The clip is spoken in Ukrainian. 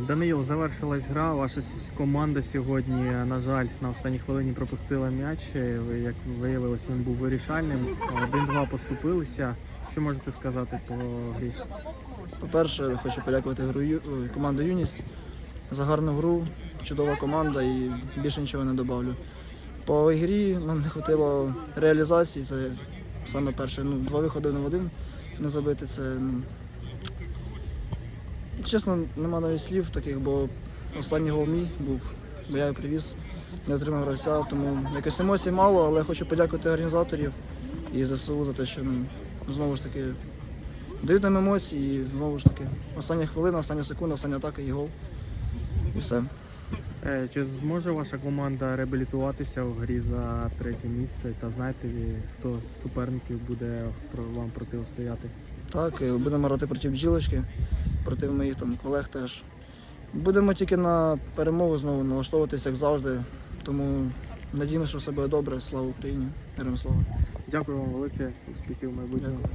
Даниїл, завершилась гра. Ваша команда сьогодні, на жаль, на останній хвилині пропустила м'яч. Е, як виявилось, він був вирішальним. 1-2 поступилися. Що можете сказати по грі? По-перше, хочу подякувати гру команду Юність за гарну гру, чудова команда і більше нічого не добавлю. По грі нам не вистачило реалізації. Це саме перше. Ну, два виходи в один не забити. Це ну, чесно, нема навіть слів таких, бо останній гол мій був, бо я його привіз, не отримав гравця, тому якось емоцій мало, але хочу подякувати організаторів і ЗСУ за те, що ну, знову ж таки дають нам емоції і знову ж таки. Остання хвилина, остання секунда, остання атака і гол. І все. Е, Чи зможе ваша команда реабілітуватися в грі за третє місце? Та знаєте, ви, хто з суперників буде про- вам протистояти? Так, і будемо грати проти бджілочки, проти моїх там колег теж. Будемо тільки на перемогу знову налаштовуватися, як завжди. Тому надіємося, що все буде добре. Слава Україні! Героям слава! Дякую вам велике, успіхів в майбутньому. Дякую.